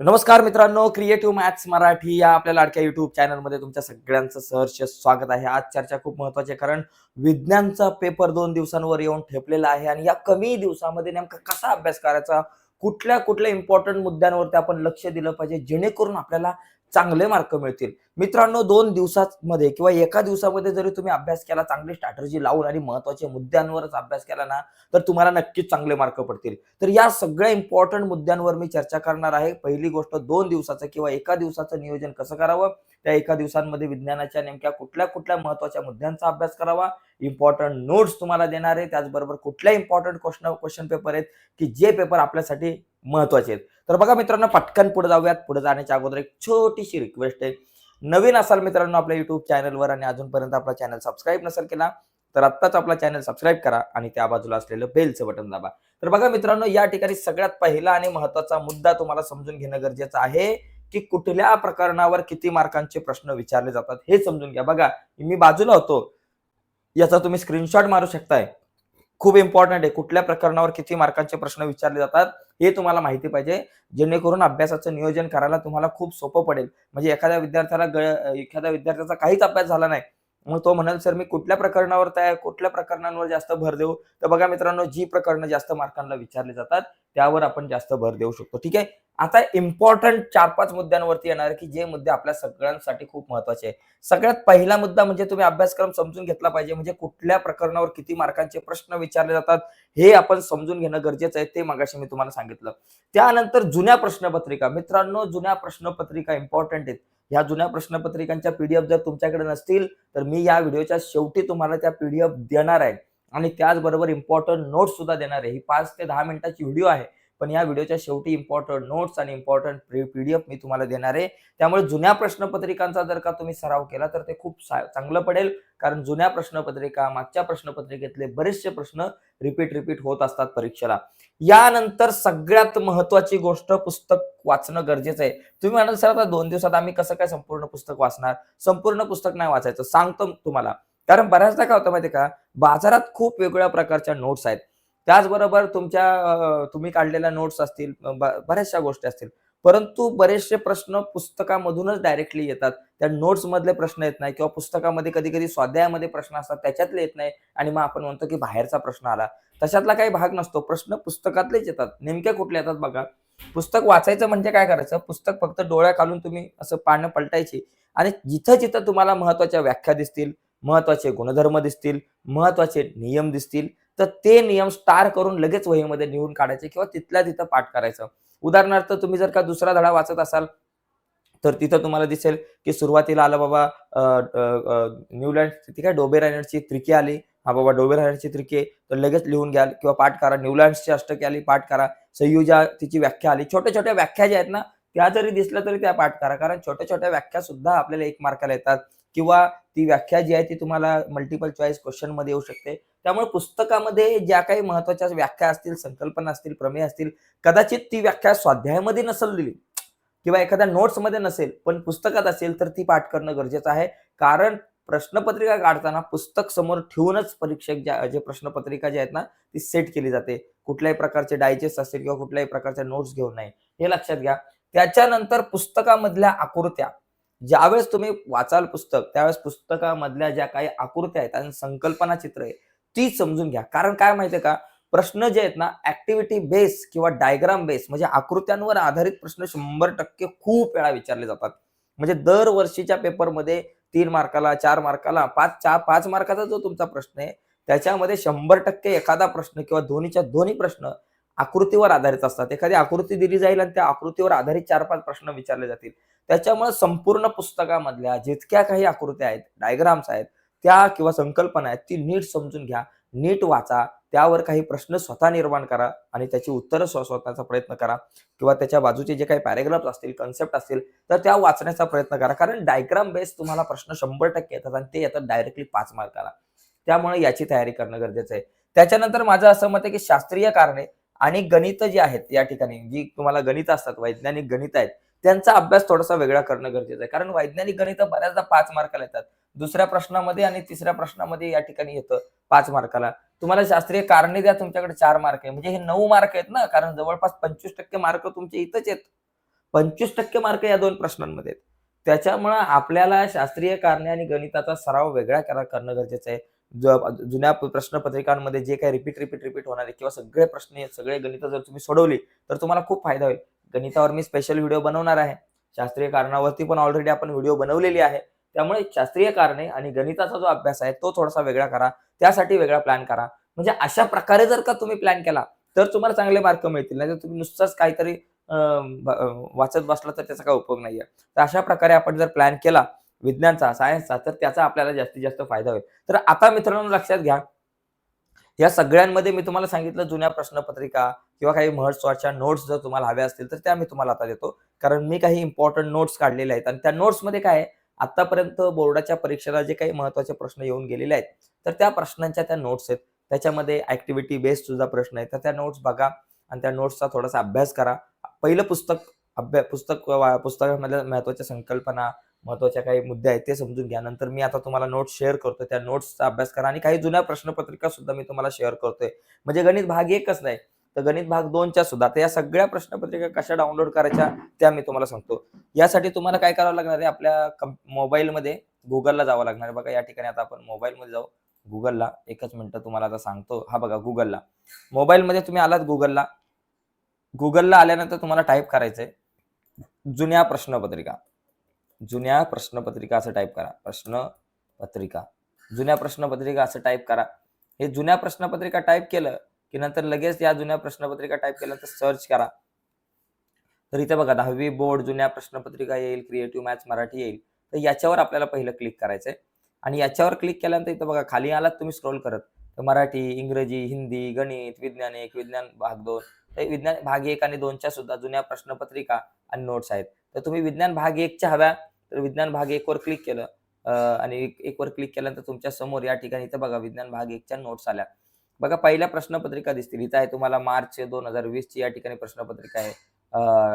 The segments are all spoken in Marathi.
नमस्कार मित्रांनो क्रिएटिव्ह मॅथ्स मराठी या आपल्या लाडक्या युट्यूब चॅनलमध्ये तुमच्या सगळ्यांचं सहर्ष स्वागत आहे. आज चर्चा खूप महत्वाची आहे कारण विज्ञानचा पेपर दोन दिवसांवर येऊन ठेपलेला आहे आणि या कमी दिवसामध्ये नेमका कसा अभ्यास करायचा? कुठल्या कुठल्या इम्पॉर्टंट मुद्द्यांवरती आपण लक्ष दिलं पाहिजे? जेणेकरून आपल्याला चांगले मार्क मिळतील. मित्रांनो दोन दिवसांमध्ये किंवा एका दिवसामध्ये जरी तुम्ही अभ्यास केला चांगली स्ट्रॅटर्जी लावून आणि महत्त्वाच्या मुद्द्यांवरच अभ्यास केला ना तर तुम्हाला नक्कीच चांगले मार्क पडतील. तर या सगळ्या इम्पॉर्टंट मुद्द्यांवर मी चर्चा करणार आहे. पहिली गोष्ट दोन दिवसाचं किंवा एका दिवसाचं नियोजन कसं करावं? त्या एका दिवसांमध्ये विज्ञानाच्या नेमक्या कुठल्या कुठल्या महत्त्वाच्या मुद्द्यांचा अभ्यास करावा? इम्पॉर्टंट नोट्स तुम्हाला देणार आहे. त्याचबरोबर कुठल्या इम्पॉर्टंट क्वेश्चन क्वेश्चन पेपर आहेत की जे पेपर आपल्यासाठी महत्त्वाचे आहेत. तर बघा मित्रांनो पटकन पुढे जाऊयात. पुढे जाण्याच्या अगोदर एक छोटीशी रिक्वेस्ट आहे. नवीन असाल मित्रांनो आपल्या युट्यूब चॅनलवर आणि अजूनपर्यंत आपला चॅनल सबस्क्राईब नसेल केला तर आत्ताच आपला चॅनल सबस्क्राईब करा आणि त्या बाजूला असलेलं बेलचं बटन दाबा. तर बघा मित्रांनो या ठिकाणी सगळ्यात पहिला आणि महत्त्वाचा मुद्दा तुम्हाला समजून घेणं गरजेचं आहे की कुठल्या प्रकरणावर किती मार्कांचे प्रश्न विचारले जातात हे समजून घ्या. बघा मी बाजूला होतो. याचा तुम्ही स्क्रीनशॉट मारू शकताय. खूप इम्पॉर्टंट आहे. कुठल्या प्रकरणावर किती मार्कांचे प्रश्न विचारले जातात हे तुम्हाला माहिती पाहिजे. जेणेकरून अभ्यासाचं नियोजन करायला तुम्हाला खूप सोपं पडेल. म्हणजे एखाद्या विद्यार्थ्याला ग- एखाद्या विद्यार्थ्याचा काहीच अभ्यास झाला नाही. मग तो म्हणाल सर मी कुठल्या प्रकरणावर तयार कुठल्या प्रकरणांवर जास्त भर देऊ? तर बघा मित्रांनो जी प्रकरणं जास्त मार्कांना विचारले जातात त्यावर आपण जास्त भर देऊ शकतो. ठीक आहे? आता इम्पॉर्टंट चार पाच मुद्द्यांवरती येणार आहे की जे मुद्दे आपल्या सगळ्यांसाठी खूप महत्त्वाचे आहे सगळ्यात पहिला मुद्दा म्हणजे तुम्ही अभ्यासक्रम समजून घेतला पाहिजे. म्हणजे कुठल्या प्रकरणावर किती मार्कांचे प्रश्न विचारले जातात हे आपण समजून घेणं गरजेचं आहे ते मागाशी मी तुम्हाला सांगितलं. त्यानंतर जुन्या प्रश्नपत्रिका. मित्रांनो जुन्या प्रश्नपत्रिका इम्पॉर्टंट आहेत. ह्या जुन्या प्रश्नपत्रिकांच्या पीडीएफ जर तुमच्याकडे नसतील तर मी या व्हिडिओच्या शेवटी तुम्हाला त्या पीडीएफ देणार आहे. आणि त्याचबरोबर इम्पॉर्टंट नोट्स सुद्धा देणार आहे. ही पाच ते दहा मिनिटाची व्हिडिओ आहे. पण या व्हिडिओच्या शेवटी इम्पॉर्टंट नोट्स आणि इम्पॉर्टंट पीडीएफ मी तुम्हाला देणार आहे. त्यामुळे जुन्या प्रश्नपत्रिकांचा जर का तुम्ही सराव केला तर ते खूप चांगलं पडेल. कारण जुन्या प्रश्नपत्रिका मागच्या प्रश्नपत्रिकेतले बरेचसे प्रश्न रिपीट रिपीट होत असतात परीक्षेला. यानंतर सगळ्यात महत्वाची गोष्ट पुस्तक वाचणं गरजेचं आहे. तुम्ही म्हणाल सर आता दोन दिवसात आम्ही कसं काय संपूर्ण पुस्तक वाचणार? संपूर्ण पुस्तक नाही वाचायचं. सांगतो तुम्हाला. कारण बऱ्याचदा काय होतं माहिती का? बाजारात खूप वेगवेगळ्या प्रकारच्या नोट्स आहेत. त्याचबरोबर तुमच्या तुम्ही काढलेल्या नोट्स असतील ब- बऱ्याचशा गोष्टी असतील. परंतु बरेचसे प्रश्न पुस्तकामधूनच डायरेक्टली येतात. त्या नोट्स मधले प्रश्न येत नाही किंवा पुस्तकामध्ये कधी कधी स्वाध्यायामध्ये प्रश्न असतात त्याच्यातले येत नाही आणि मग आपण म्हणतो की बाहेरचा प्रश्न आला. तशातला काही भाग नसतो. प्रश्न पुस्तकातलेच येतात. नेमक्या कुठले येतात बघा. पुस्तक वाचायचं म्हणजे काय करायचं? पुस्तक फक्त डोळ्या घालून तुम्ही असं पानं पलटायची आणि जिथं जिथं तुम्हाला महत्त्वाच्या व्याख्या दिसतील महत्त्वाचे गुणधर्म दिसतील महत्त्वाचे नियम दिसतील तर ते नियम स्टार करून लगेच वहीमध्ये लिहून काढायचे किंवा तिथल्या तिथं पाठ करायचं. उदाहरणार्थ तुम्ही जर का दुसरा धडा वाचत असाल तर तिथं तुम्हाला दिसेल की सुरुवातीला आलं बाबा न्यूलँड ती काय डोबेरायनची त्रिकी आली. हा बाबा डोबेरायनची त्रिकी. तर लगेच लिहून घ्याल किंवा पाठ करा. न्यूलँडची अष्टकी आली पाठ करा. संयुजा तिची व्याख्या आली. छोट्या छोट्या व्याख्या ज्या आहेत ना त्या जरी दिसल्या तरी त्या पाठ करा. कारण छोट्या छोट्या व्याख्या सुद्धा आपल्याला एक मार्काला येतात. किंवा ती व्याख्या जी आहे ती तुम्हाला मल्टिपल चॉईस क्वेश्चनमध्ये येऊ शकते. त्यामुळे पुस्तकामध्ये ज्या काही महत्त्वाच्या व्याख्या असतील संकल्पना असतील प्रमेय असतील कदाचित ती व्याख्या स्वाध्यायामध्ये नसेल दिली किंवा एखाद्या नोट्समध्ये नसेल पण पुस्तकात असेल तर ती पाठ करणं गरजेचं आहे. कारण प्रश्नपत्रिका काढताना पुस्तक समोर ठेवूनच परीक्षक ज्या जे प्रश्नपत्रिका जी आहेत ना ती सेट केली जाते. कुठल्याही प्रकारचे डायजेस्ट असतील किंवा कुठल्याही प्रकारच्या नोट्स घेऊन नाही. हे लक्षात घ्या. त्याच्यानंतर पुस्तकामधल्या आकृत्या ज्यावेळेस तुम्ही वाचाल पुस्तक त्यावेळेस पुस्तकामधल्या ज्या काही आकृत्या आहेत आणि संकल्पना चित्र आहे ती समजून घ्या. कारण काय माहितीये का? प्रश्न जे आहेत ना ऍक्टिव्हिटी बेस किंवा डायग्राम बेस म्हणजे आकृत्यांवर आधारित प्रश्न शंभर टक्के खूप वेळा विचारले जातात. म्हणजे दरवर्षीच्या पेपरमध्ये तीन मार्काला चार मार्काला पाच चार पाच मार्काचा जो तुमचा प्रश्न आहे त्याच्यामध्ये शंभर टक्के एखादा प्रश्न किंवा दोन्हीच्या दोन्ही प्रश्न आकृतीवर आधारित असतात. एखादी आकृती दिली जाईल आणि त्या आकृतीवर आधारित चार पाच प्रश्न विचारले जातील. त्याच्यामुळे संपूर्ण पुस्तकामधल्या जितक्या काही आकृत्या आहेत डायग्राम्स आहेत त्या किंवा संकल्पना आहेत ती नीट समजून घ्या नीट वाचा त्यावर काही प्रश्न स्वतः निर्माण करा आणि त्याची उत्तरं स्व स्वतःचा प्रयत्न करा किंवा त्याच्या बाजूचे जे काही पॅरेग्राफ्स असतील कन्सेप्ट असतील तर त्या वाचण्याचा प्रयत्न करा. कारण डायग्राम बेस तुम्हाला प्रश्न शंभर टक्के येतात आणि ते येतात डायरेक्टली पाच मार्काला त्यामुळे याची तयारी करणं गरजेचं आहे. त्याच्यानंतर माझं असं मत आहे की शास्त्रीय कारणे आणि गणित जी आहेत या ठिकाणी जी तुम्हाला गणित असतात वैज्ञानिक गणित आहेत त्यांचा अभ्यास थोडासा वेगळा करणं गरजेचं आहे. कारण वैज्ञानिक गणित बऱ्याचदा पाच मार्काला येतात. दुसऱ्या प्रश्नामध्ये आणि तिसऱ्या प्रश्नामध्ये या ठिकाणी येतं पाच मार्काला. तुम्हाला शास्त्रीय कारणे द्या तुमच्याकडे चार मार्क आहे. म्हणजे हे नऊ मार्क आहेत ना कारण जवळपास पंचवीस टक्के मार्क तुमचे इथंच आहेत. पंचवीस टक्के मार्क या दोन प्रश्नांमध्ये आहेत. त्याच्यामुळं आपल्याला शास्त्रीय कारणे आणि गणिताचा सराव वेगळा करा करणं गरजेचं आहे. जुन्या प्रश्नपत्रिकांमध्ये जे काही रिपीट रिपीट रिपीट होणार आहे किंवा सगळे प्रश्न आहेत, सगळे गणित जर तुम्ही सोडवली तर तुम्हाला खूप फायदा होईल. गणितावर मी स्पेशल व्हिडिओ बनवणार आहे. शास्त्रीय कारणावरती पण ऑलरेडी आपण व्हिडिओ बनवलेली आहे. त्यामुळे शास्त्रीय कारणे आणि गणिताचा जो अभ्यास आहे तो थोडासा वेगळा करा. त्यासाठी वेगळा प्लॅन करा. म्हणजे अशा प्रकारे जर का तुम्ही प्लॅन केला तर तुम्हाला चांगले मार्क मिळतील. नाही तर तुम्ही नुसताच काहीतरी वाचत बसला तर त्याचा काही उपयोग नाहीये. तर अशा प्रकारे आपण जर प्लॅन केला विज्ञानचा सायन्सचा तर त्याचा आपल्याला जास्तीत जास्त फायदा होईल. तर आता मित्रांनो लक्षात घ्या या सगळ्यांमध्ये मी तुम्हाला सांगितलं जुन्या प्रश्नपत्रिका किंवा काही महत्त्वाच्या नोट्स जर तुम्हाला हव्या असतील तर त्या मी तुम्हाला आता देतो. कारण मी काही इम्पॉर्टंट नोट्स काढलेले आहेत आणि त्या नोट्समध्ये काय आहे? आतापर्यंत बोर्डाच्या परीक्षेला जे काही महत्त्वाचे प्रश्न येऊन गेलेले आहेत तर त्या प्रश्नांच्या त्या नोट्स आहेत. त्याच्यामध्ये ऍक्टिव्हिटी बेस्ड सुद्धा प्रश्न आहे तर त्या नोट्स बघा आणि त्या नोट्सचा थोडासा अभ्यास करा. पहिलं पुस्तक अभ्यास पुस्तक वा- पुस्तकामधल्या महत्त्वाच्या संकल्पना महत्त्वाच्या काही मुद्दे आहेत ते समजून घ्या. नंतर मी आता तुम्हाला नोट्स शेअर करतो त्या नोट्सचा अभ्यास करा आणि काही जुन्या प्रश्नपत्रिका सुद्धा मी तुम्हाला शेअर करतोय. म्हणजे गणित भाग एकच नाही तर गणित भाग दोनच्या सुद्धा. तर या सगळ्या प्रश्नपत्रिका कशा डाउनलोड करायच्या त्या मी तुम्हाला सांगतो. यासाठी तुम्हाला काय करावं लागणार आहे? आपल्या मोबाईलमध्ये गुगलला जावं लागणार आहे. बघा या ठिकाणी आता आपण मोबाईलमध्ये जाऊ. गुगलला एकच मिनटं तुम्हाला आता सांगतो. हा बघा गुगलला मोबाईलमध्ये तुम्ही आलात गुगलला गुगलला आल्यानंतर तुम्हाला टाईप करायचंय. जुन्या प्रश्नपत्रिका. जुन्या प्रश्नपत्रिका असं टाईप करा. प्रश्नपत्रिका. जुन्या प्रश्नपत्रिका असं टाईप करा. हे जुन्या प्रश्नपत्रिका टाईप केलं की नंतर लगेच या जुन्या प्रश्नपत्रिका टाईप केल्यानंतर सर्च करा. तर इथे बघा दहावी बोर्ड जुन्या प्रश्नपत्रिका येईल क्रिएटिव्ह मॅथ्स मराठी येईल. तर याच्यावर आपल्याला पहिलं क्लिक करायचंय. आणि याच्यावर क्लिक केल्यानंतर इथं बघा खाली आलात तुम्ही स्क्रोल करत. तर मराठी इंग्रजी हिंदी गणित विज्ञान एक विज्ञान भाग दोन. तर विज्ञान भाग एक आणि दोनच्या सुद्धा जुन्या प्रश्नपत्रिका आणि नोट्स आहेत. तर तुम्ही विज्ञान भाग एकच्या हव्या तर विज्ञान भाग एक वर क्लिक केलं. आणि एक- वर क्लिक केल्यानंतर तुमच्यासमोर या ठिकाणी इथं बघा विज्ञान भाग एकच्या नोट्स आल्या. बघा पहिल्या प्रश्नपत्रिका दिसतील. इथं आहे तुम्हाला मार्च दोन हजार वीस ची या ठिकाणी प्रश्नपत्रिका आहे.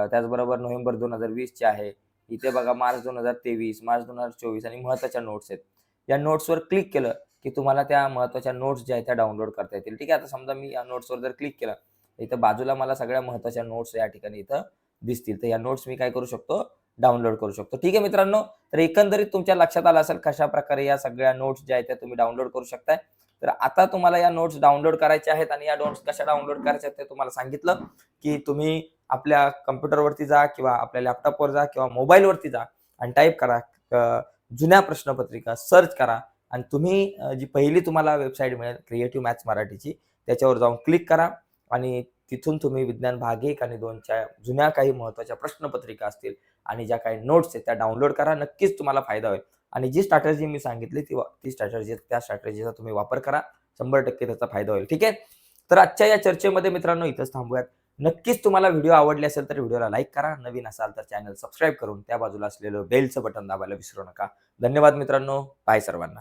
त्याचबरोबर नोव्हेंबर दोन हजार वीस ची आहे. इथे बघा मार्च दोन हजार तेवीस मार्च दोन हजार चोवीस आणि महत्त्वाच्या नोट्स आहेत. या नोट्सवर क्लिक केलं की तुम्हाला त्या महत्त्वाच्या नोट्स ज्या आहेत त्या डाउनलोड करता येतील. ठीक आहे आता समजा मी या नोट्सवर जर क्लिक केलं इथं बाजूला मला सगळ्या महत्त्वाच्या नोट्स या ठिकाणी इथं दिसतील. तर या नोट्स मी काय करू शकतो? डाउनलोड करू शकतो. ठीक आहे मित्रांनो? तर एकंदरीत तुमच्या लक्षात आलं असेल कशा प्रकारे या सगळ्या नोट्स ज्या आहेत त्या तुम्ही डाउनलोड करू शकताय. तर आता तुम्हाला या नोट्स डाउनलोड करायच्या आहेत आणि या नोट्स कशा डाउनलोड करायच्या आहेत ते तुम्हाला सांगितलं की तुम्ही आपल्या कम्प्युटरवरती जा किंवा आपल्या लॅपटॉपवर जा किंवा मोबाईलवरती जा आणि टाईप करा जुन्या प्रश्नपत्रिका सर्च करा आणि तुम्ही जी पहिली तुम्हाला वेबसाईट मिळेल क्रिएटिव्ह मॅथ्स मराठीची त्याच्यावर जाऊन क्लिक करा आणि तिथून तुम्ही विज्ञान भाग एक आणि दोनच्या जुन्या काही महत्त्वाच्या प्रश्नपत्रिका असतील आणि ज्या काही नोट्स आहेत त्या डाउनलोड करा. नक्कीच तुम्हाला फायदा होईल. आणि जी स्ट्रॅटर्जी मी सांगितली ती ती स्ट्रॅटर्जी त्या स्ट्रॅटर्जीचा तुम्ही वापर करा. शंभर टक्के त्याचा फायदा होईल. ठीक आहे? तर आजच्या या चर्चेमध्ये मित्रांनो इथंच थांबूयात. नक्कीच तुम्हाला व्हिडिओ आवडले असेल तर व्हिडिओला लाईक करा. नवीन असाल तर चॅनल सबस्क्राईब करून त्या बाजूला असलेलं बेलचं बटन दाबायला विसरू नका. धन्यवाद मित्रांनो. बाय सर्वांना.